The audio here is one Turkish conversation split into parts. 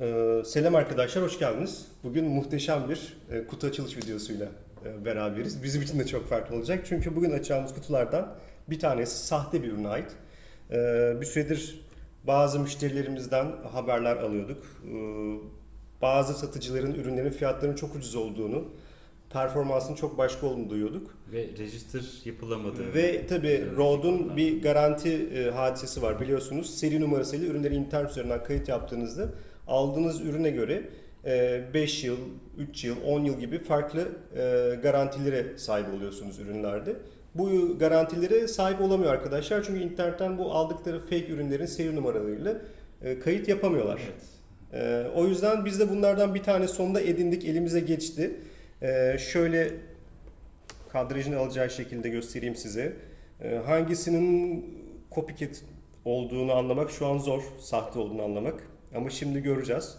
Ee, selam arkadaşlar, hoş geldiniz. Bugün muhteşem bir e, kutu açılış videosuyla e, beraberiz. Bizim için de çok farklı olacak. Çünkü bugün açacağımız kutulardan bir tanesi sahte bir ürüne ait. Ee, bir süredir bazı müşterilerimizden haberler alıyorduk. Ee, bazı satıcıların ürünlerin fiyatlarının çok ucuz olduğunu, performansının çok başka olduğunu duyuyorduk. Ve register yapılamadı. Ve tabii Evet, Rode'un bir garanti e, hadisesi var biliyorsunuz. Seri numarasıyla ürünleri internet üzerinden kayıt yaptığınızda aldığınız ürüne göre 5 yıl, 3 yıl, 10 yıl gibi farklı e, garantilere sahip oluyorsunuz ürünlerde. Bu garantilere sahip olamıyor arkadaşlar çünkü internetten bu aldıkları fake ürünlerin seri numaralarıyla e, kayıt yapamıyorlar. Evet. O yüzden biz de bunlardan bir tane sonunda edindik, elimize geçti. Şöyle kadrajını alacağı şekilde göstereyim size. Hangisinin copycat olduğunu anlamak şu an zor, sahte olduğunu anlamak. Ama şimdi göreceğiz.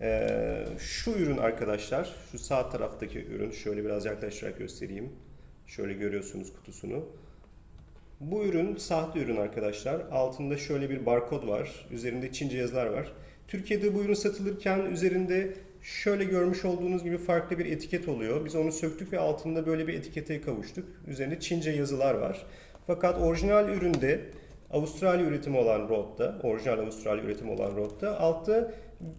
Ee, şu ürün arkadaşlar, şu sağ taraftaki ürün, şöyle biraz yaklaştırarak göstereyim. Şöyle görüyorsunuz kutusunu. Bu ürün sahte ürün arkadaşlar. Altında şöyle bir barkod var. Üzerinde Çince yazılar var. Türkiye'de bu ürün satılırken üzerinde şöyle görmüş olduğunuz gibi farklı bir etiket oluyor. Biz onu söktük ve altında böyle bir etikete kavuştuk. Üzerinde Çince yazılar var. Fakat orijinal üründe Avustralya üretimi olan Rode'da, orijinal Avustralya üretimi olan Rode'da altta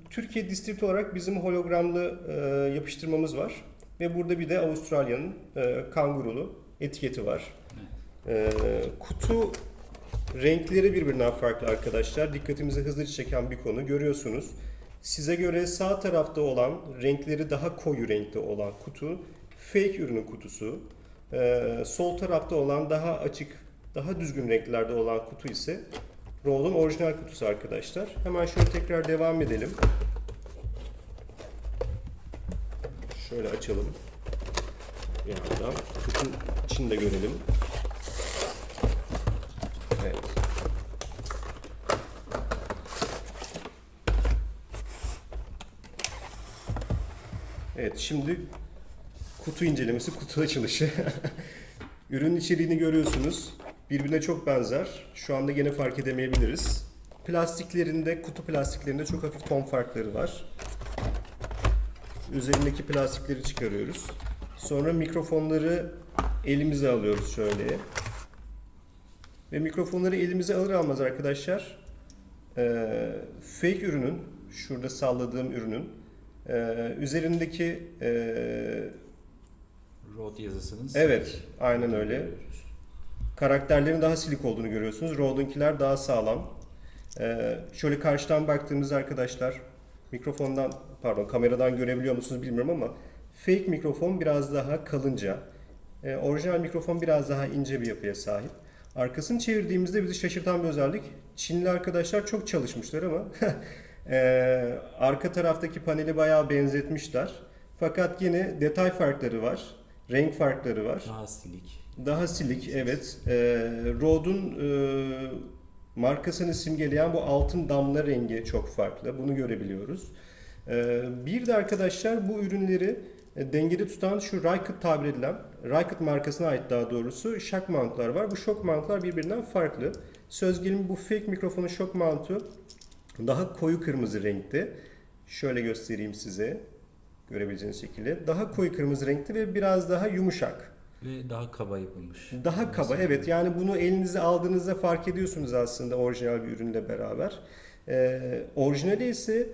Türkiye distribütör olarak bizim hologramlı e, yapıştırmamız var. Ve burada bir de Avustralya'nın e, kangurulu etiketi var. Ee, kutu renkleri birbirinden farklı arkadaşlar. Dikkatimizi hızlıca çeken bir konu. Görüyorsunuz. Size göre sağ tarafta olan renkleri daha koyu renkte olan kutu fake ürünün kutusu. Ee, sol tarafta olan daha açık, daha düzgün renklerde olan kutu ise Roll'un orijinal kutusu arkadaşlar. Hemen şöyle tekrar devam edelim. Şöyle açalım. Bir yandan kutunun içini de görelim. Evet. Evet şimdi kutu incelemesi, kutu açılışı. Ürünün içeriğini görüyorsunuz. Birbirine çok benzer. Şu anda gene fark edemeyebiliriz. Plastiklerinde, kutu plastiklerinde çok hafif ton farkları var. Üzerindeki plastikleri çıkarıyoruz. Sonra mikrofonları elimize alıyoruz şöyle. Ve mikrofonları elimize alır almaz arkadaşlar eee, fake ürünün, şurada salladığım ürünün eee, üzerindeki eee, Road yazısının Evet, aynen öyle. Karakterlerin daha silik olduğunu görüyorsunuz. Rode'unkiler daha sağlam. Eee, şöyle karşıdan baktığımızda arkadaşlar mikrofondan pardon kameradan görebiliyor musunuz bilmiyorum ama fake mikrofon biraz daha kalınca. Eee, orijinal mikrofon biraz daha ince bir yapıya sahip. Arkasını çevirdiğimizde bizi şaşırtan bir özellik. Çinli arkadaşlar çok çalışmışlar ama eee, arka taraftaki paneli bayağı benzetmişler. Fakat yine detay farkları var. Renk farkları var. Daha silik. Daha silik evet. Ee, Rode'un e, markasını simgeleyen bu altın damla rengi çok farklı. Bunu görebiliyoruz. Ee, bir de arkadaşlar bu ürünleri e, dengede tutan şu Rykit tabir edilen, Rykit markasına ait daha doğrusu shock mountlar var. Bu shock mountlar birbirinden farklı. Söz gelimi bu fake mikrofonun shock mountu daha koyu kırmızı renkte. Şöyle göstereyim size görebileceğiniz şekilde. Daha koyu kırmızı renkte ve biraz daha yumuşak. Ve daha kaba yapılmış. Daha kaba evet yani bunu elinize aldığınızda fark ediyorsunuz aslında orijinal bir ürünle beraber. Ee, orijinali ise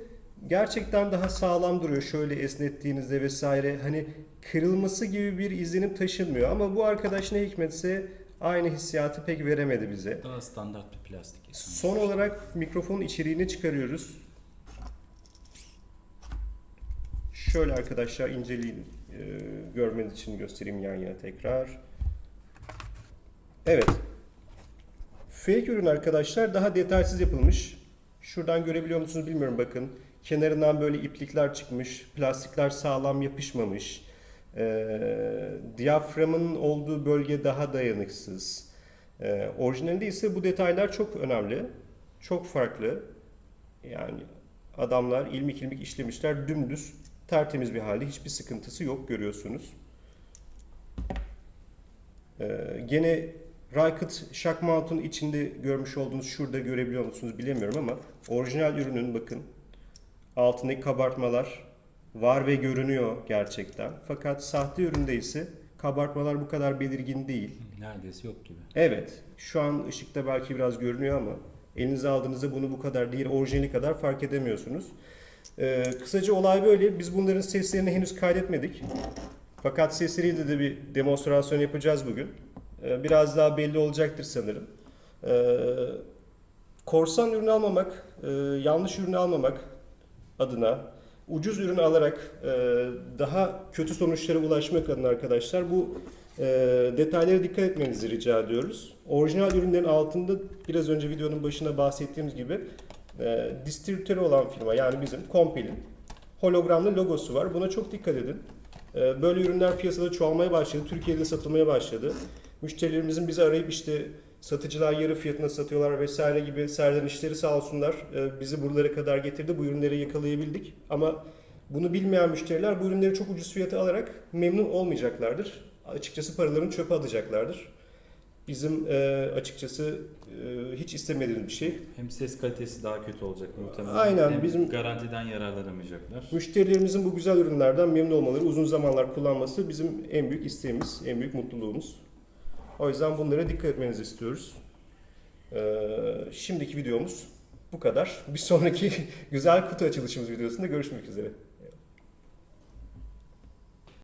gerçekten daha sağlam duruyor şöyle esnettiğinizde vesaire hani kırılması gibi bir izlenim taşınmıyor ama bu arkadaş ne hikmetse aynı hissiyatı pek veremedi bize. Daha standart bir plastik. Son olarak mikrofonun içeriğini çıkarıyoruz. Şöyle arkadaşlar inceliğini e, görmeniz için göstereyim yan yana tekrar. Evet. Fake ürün arkadaşlar daha detaysız yapılmış. Şuradan görebiliyor musunuz bilmiyorum bakın. Kenarından böyle iplikler çıkmış. Plastikler sağlam yapışmamış. Ee, diyaframın olduğu bölge daha dayanıksız. Ee, orijinalinde ise bu detaylar çok önemli. Çok farklı. Yani adamlar ilmik ilmik işlemişler dümdüz tertemiz bir halde hiçbir sıkıntısı yok görüyorsunuz. Ee, gene Rykit Shock Mount'un içinde görmüş olduğunuz şurada görebiliyor musunuz bilemiyorum ama orijinal ürünün bakın Altındaki kabartmalar var ve görünüyor gerçekten. Fakat sahte üründe ise kabartmalar bu kadar belirgin değil. Neredeyse yok gibi. Evet, şu an ışıkta belki biraz görünüyor ama elinize aldığınızda bunu bu kadar değil, orijinali kadar fark edemiyorsunuz. Ee, kısaca olay böyle. Biz bunların seslerini henüz kaydetmedik. Fakat sesleriyle de bir demonstrasyon yapacağız bugün. Ee, biraz daha belli olacaktır sanırım. Ee, korsan ürün almamak, e, yanlış ürünü almamak adına ucuz ürün alarak e, daha kötü sonuçlara ulaşmak adına arkadaşlar bu e, detaylara dikkat etmenizi rica ediyoruz. Orijinal ürünlerin altında biraz önce videonun başında bahsettiğimiz gibi e, distribütörü olan firma yani bizim Compel'in hologramlı logosu var. Buna çok dikkat edin. E, böyle ürünler piyasada çoğalmaya başladı. Türkiye'de satılmaya başladı. Müşterilerimizin bizi arayıp işte satıcılar yarı fiyatına satıyorlar vesaire gibi serden işleri sağ olsunlar e, bizi buralara kadar getirdi. Bu ürünleri yakalayabildik. Ama bunu bilmeyen müşteriler bu ürünleri çok ucuz fiyata alarak memnun olmayacaklardır. Açıkçası paralarını çöpe atacaklardır. Bizim e, açıkçası e, hiç istemediğimiz bir şey. Hem ses kalitesi daha kötü olacak muhtemelen. Aynen, Hem bizim- garantiden yararlanamayacaklar. Müşterilerimizin bu güzel ürünlerden memnun olmaları, uzun zamanlar kullanması bizim en büyük isteğimiz, en büyük mutluluğumuz. O yüzden bunlara dikkat etmenizi istiyoruz. Ee, şimdiki videomuz bu kadar. Bir sonraki güzel kutu açılışımız videosunda görüşmek üzere.